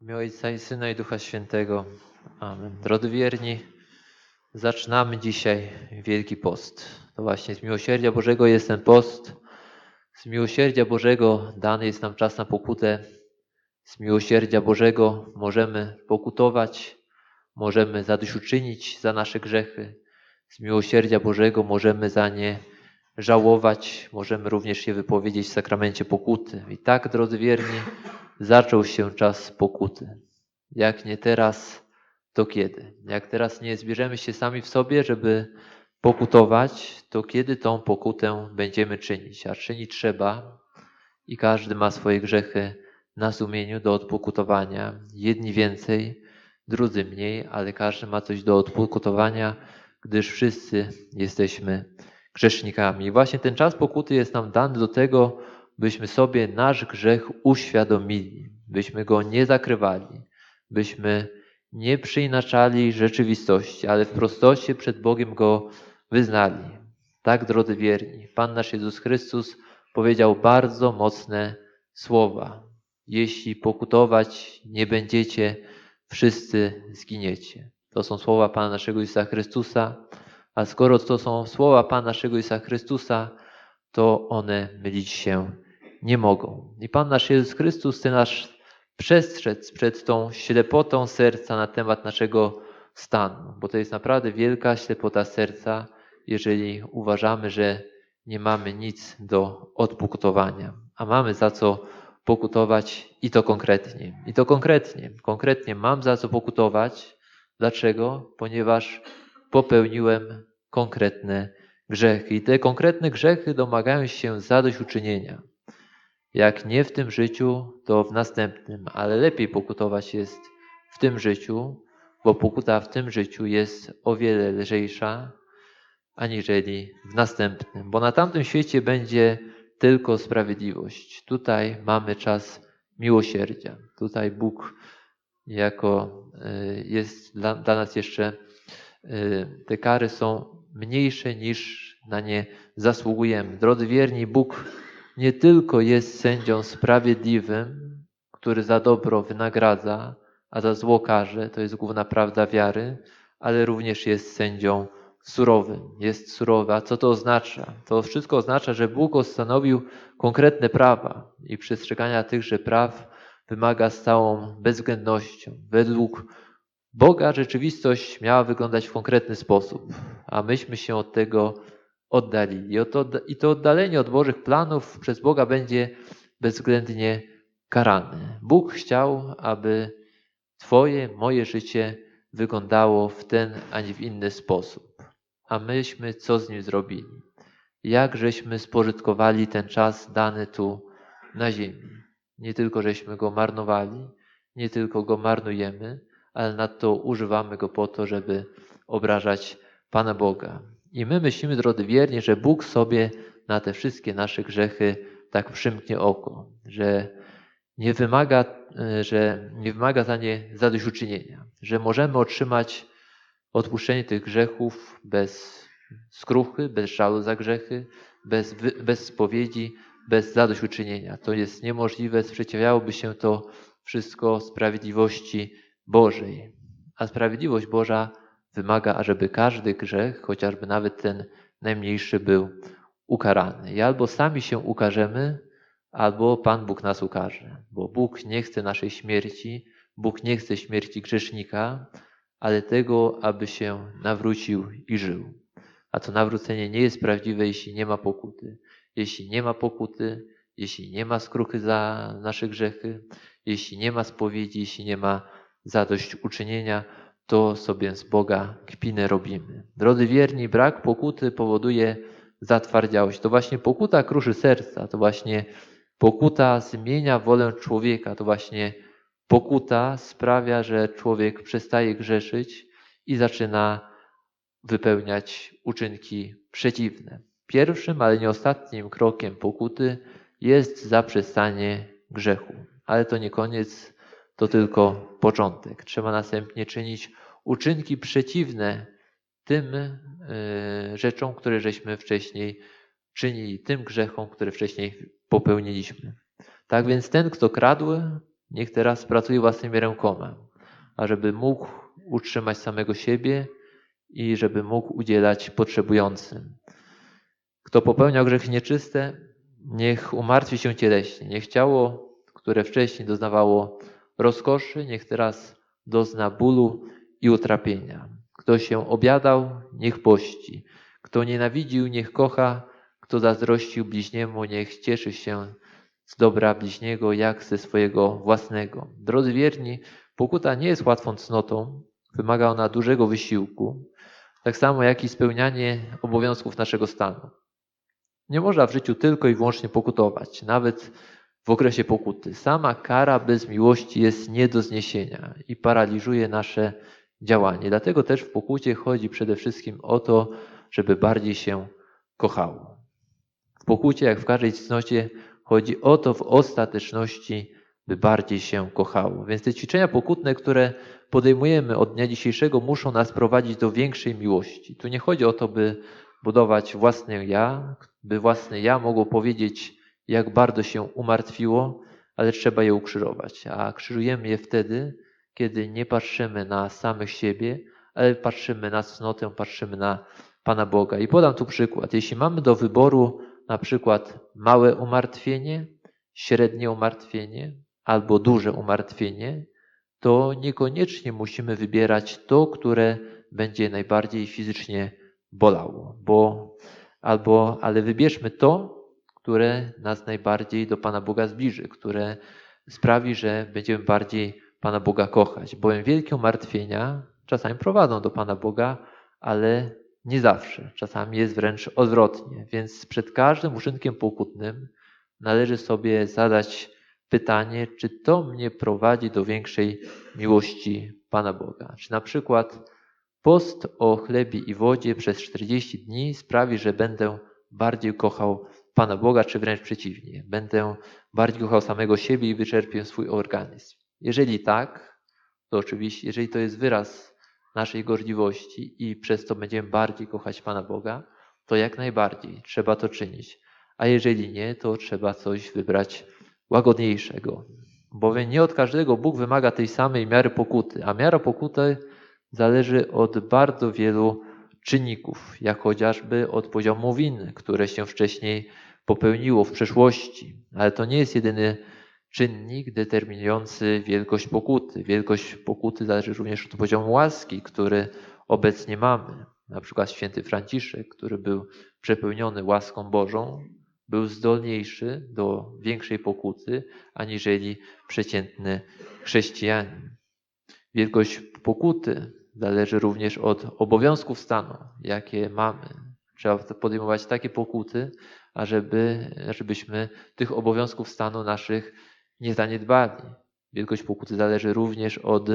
imię Ojca i Syna i Ducha Świętego. Amen. Drodzy wierni, zaczynamy dzisiaj Wielki Post. To właśnie z miłosierdzia Bożego jest ten post. Z miłosierdzia Bożego dany jest nam czas na pokutę. Z miłosierdzia Bożego możemy pokutować, możemy zadośćuczynić za nasze grzechy. Z miłosierdzia Bożego możemy za nie żałować, możemy również je wypowiedzieć w sakramencie pokuty. I tak, drodzy wierni, zaczął się czas pokuty. Jak nie teraz, to kiedy? Jak teraz nie zbierzemy się sami w sobie, żeby pokutować, to kiedy tą pokutę będziemy czynić? A czynić trzeba i każdy ma swoje grzechy na sumieniu do odpokutowania. Jedni więcej, drudzy mniej, ale każdy ma coś do odpokutowania, gdyż wszyscy jesteśmy grzesznikami. I właśnie ten czas pokuty jest nam dany do tego, byśmy sobie nasz grzech uświadomili, byśmy go nie zakrywali, byśmy nie przyinaczali rzeczywistości, ale w prostocie przed Bogiem go wyznali. Tak, drodzy wierni, Pan nasz Jezus Chrystus powiedział bardzo mocne słowa. Jeśli pokutować nie będziecie, wszyscy zginiecie. To są słowa Pana naszego Jezusa Chrystusa, a skoro to są słowa Pana naszego Jezusa Chrystusa, to one mylić się nie mogą. I Pan nasz Jezus Chrystus chce nas przestrzec przed tą ślepotą serca na temat naszego stanu, bo to jest naprawdę wielka ślepota serca, jeżeli uważamy, że nie mamy nic do odpokutowania, a mamy za co pokutować i to konkretnie. I to konkretnie. Konkretnie mam za co pokutować. Dlaczego? Ponieważ popełniłem konkretne grzechy. I te konkretne grzechy domagają się zadośćuczynienia. Jak nie w tym życiu, to w następnym, ale lepiej pokutować jest w tym życiu, bo pokuta w tym życiu jest o wiele lżejsza aniżeli w następnym, bo na tamtym świecie będzie tylko sprawiedliwość. Tutaj mamy czas miłosierdzia. Tutaj Bóg jako y, jest dla, dla nas jeszcze y, te kary są mniejsze niż na nie zasługujemy. Drodzy wierni, Bóg nie tylko jest sędzią sprawiedliwym, który za dobro wynagradza, a za zło karze, to jest główna prawda wiary, ale również jest sędzią surowym, jest surowy. A co to oznacza? To wszystko oznacza, że Bóg ustanowił konkretne prawa i przestrzegania tychże praw wymaga z całą bezwzględnością. Według Boga rzeczywistość miała wyglądać w konkretny sposób, a myśmy się od tego oddalili. I to oddalenie od Bożych planów przez Boga będzie bezwzględnie karane. Bóg chciał, aby Twoje, moje życie wyglądało w ten, a nie w inny sposób. A myśmy co z nim zrobili? Jak żeśmy spożytkowali ten czas dany tu na ziemi? Nie tylko żeśmy go marnowali, nie tylko go marnujemy, ale nadto używamy go po to, żeby obrażać Pana Boga. I my myślimy, drodzy wierni, że Bóg sobie na te wszystkie nasze grzechy tak przymknie oko, że nie wymaga, że nie wymaga za nie zadośćuczynienia, że możemy otrzymać odpuszczenie tych grzechów bez skruchy, bez żalu za grzechy, bez, bez spowiedzi, bez zadośćuczynienia. To jest niemożliwe, sprzeciwiałoby się to wszystko sprawiedliwości Bożej. A sprawiedliwość Boża wymaga, ażeby każdy grzech, chociażby nawet ten najmniejszy, był ukarany. I albo sami się ukażemy, albo Pan Bóg nas ukaże, bo Bóg nie chce naszej śmierci, Bóg nie chce śmierci grzesznika, ale tego, aby się nawrócił i żył. A to nawrócenie nie jest prawdziwe, jeśli nie ma pokuty. Jeśli nie ma pokuty, jeśli nie ma skruchy za nasze grzechy, jeśli nie ma spowiedzi, jeśli nie ma zadośćuczynienia, to sobie z Boga kpinę robimy. Drodzy wierni, brak pokuty powoduje zatwardziałość. To właśnie pokuta kruszy serca, to właśnie pokuta zmienia wolę człowieka, to właśnie pokuta sprawia, że człowiek przestaje grzeszyć i zaczyna wypełniać uczynki przeciwne. Pierwszym, ale nie ostatnim krokiem pokuty jest zaprzestanie grzechu. Ale to nie koniec, to tylko początek. Trzeba następnie czynić uczynki przeciwne tym y, rzeczom, które żeśmy wcześniej czynili, tym grzechom, które wcześniej popełniliśmy. Tak więc ten, kto kradł, niech teraz pracuje własnymi rękoma, ażeby mógł utrzymać samego siebie i żeby mógł udzielać potrzebującym. Kto popełniał grzechy nieczyste, niech umartwi się cieleśnie. Niech ciało, które wcześniej doznawało rozkoszy, niech teraz dozna bólu i utrapienia. Kto się obiadał, niech pości. Kto nienawidził, niech kocha. Kto zazdrościł bliźniemu, niech cieszy się z dobra bliźniego, jak ze swojego własnego. Drodzy wierni, pokuta nie jest łatwą cnotą, wymaga ona dużego wysiłku, tak samo jak i spełnianie obowiązków naszego stanu. Nie można w życiu tylko i wyłącznie pokutować, nawet w okresie pokuty. Sama kara bez miłości jest nie do zniesienia i paraliżuje nasze działanie. Dlatego też w pokucie chodzi przede wszystkim o to, żeby bardziej się kochało. W pokucie, jak w każdej cnocie, chodzi o to w ostateczności, by bardziej się kochało. Więc te ćwiczenia pokutne, które podejmujemy od dnia dzisiejszego, muszą nas prowadzić do większej miłości. Tu nie chodzi o to, by budować własne ja, by własne ja mogło powiedzieć, jak bardzo się umartwiło, ale trzeba je ukrzyżować. A krzyżujemy je wtedy, kiedy nie patrzymy na samych siebie, ale patrzymy na cnotę, patrzymy na Pana Boga. I podam tu przykład. Jeśli mamy do wyboru na przykład małe umartwienie, średnie umartwienie albo duże umartwienie, to niekoniecznie musimy wybierać to, które będzie najbardziej fizycznie bolało, bo albo, ale wybierzmy to, które nas najbardziej do Pana Boga zbliży, które sprawi, że będziemy bardziej Pana Boga kochać, bowiem wielkie umartwienia czasami prowadzą do Pana Boga, ale nie zawsze. Czasami jest wręcz odwrotnie. Więc przed każdym uczynkiem pokutnym należy sobie zadać pytanie, czy to mnie prowadzi do większej miłości Pana Boga. Czy na przykład post o chlebie i wodzie przez 40 dni sprawi, że będę bardziej kochał Pana Boga, czy wręcz przeciwnie, będę bardziej kochał samego siebie i wyczerpię swój organizm. Jeżeli tak, to oczywiście, jeżeli to jest wyraz naszej gorliwości i przez to będziemy bardziej kochać Pana Boga, to jak najbardziej trzeba to czynić. A jeżeli nie, to trzeba coś wybrać łagodniejszego. Bowiem nie od każdego Bóg wymaga tej samej miary pokuty, a miara pokuty zależy od bardzo wielu czynników, jak chociażby od poziomu win, które się wcześniej popełniło w przeszłości. Ale to nie jest jedyny czynnik determinujący wielkość pokuty. Wielkość pokuty zależy również od poziomu łaski, który obecnie mamy. Na przykład święty Franciszek, który był przepełniony łaską Bożą, był zdolniejszy do większej pokuty aniżeli przeciętny chrześcijanin. Wielkość pokuty zależy również od obowiązków stanu, jakie mamy. Trzeba podejmować takie pokuty, ażeby, żebyśmy tych obowiązków stanu naszych nie zaniedbali. Wielkość pokuty zależy również od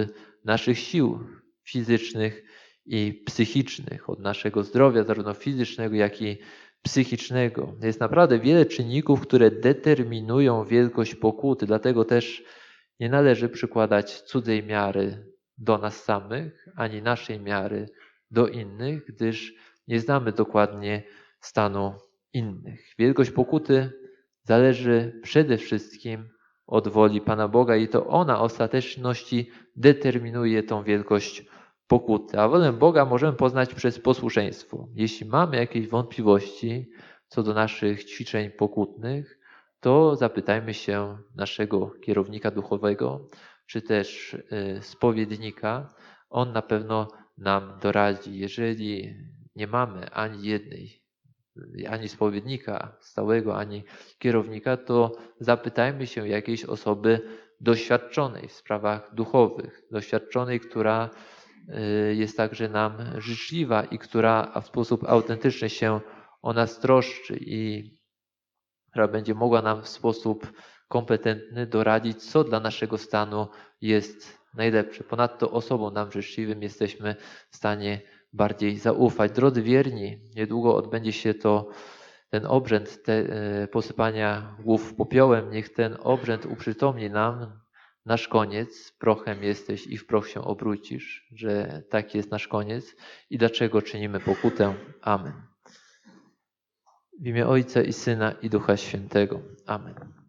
naszych sił fizycznych i psychicznych, od naszego zdrowia, zarówno fizycznego, jak i psychicznego. Jest naprawdę wiele czynników, które determinują wielkość pokuty, dlatego też nie należy przykładać cudzej miary do nas samych, ani naszej miary do innych, gdyż nie znamy dokładnie stanu innych. Wielkość pokuty zależy przede wszystkim od woli Pana Boga i to ona ostateczności determinuje tą wielkość pokuty. A wolę Boga możemy poznać przez posłuszeństwo. Jeśli mamy jakieś wątpliwości co do naszych ćwiczeń pokutnych, to zapytajmy się naszego kierownika duchowego, czy też y, spowiednika. On na pewno nam doradzi. Jeżeli nie mamy ani jednej ani spowiednika stałego, ani kierownika, to zapytajmy się jakiejś osoby doświadczonej w sprawach duchowych, doświadczonej, która y, jest także nam życzliwa i która w sposób autentyczny się o nas troszczy i która będzie mogła nam w sposób kompetentny doradzić, co dla naszego stanu jest najlepsze. Ponadto osobom nam życzliwym jesteśmy w stanie bardziej zaufać. Drodzy wierni, niedługo odbędzie się to ten obrzęd te, e, posypania głów popiołem. Niech ten obrzęd uprzytomni nam nasz koniec. Prochem jesteś i w proch się obrócisz, że taki jest nasz koniec i dlaczego czynimy pokutę. Amen. W imię Ojca i Syna i Ducha Świętego. Amen.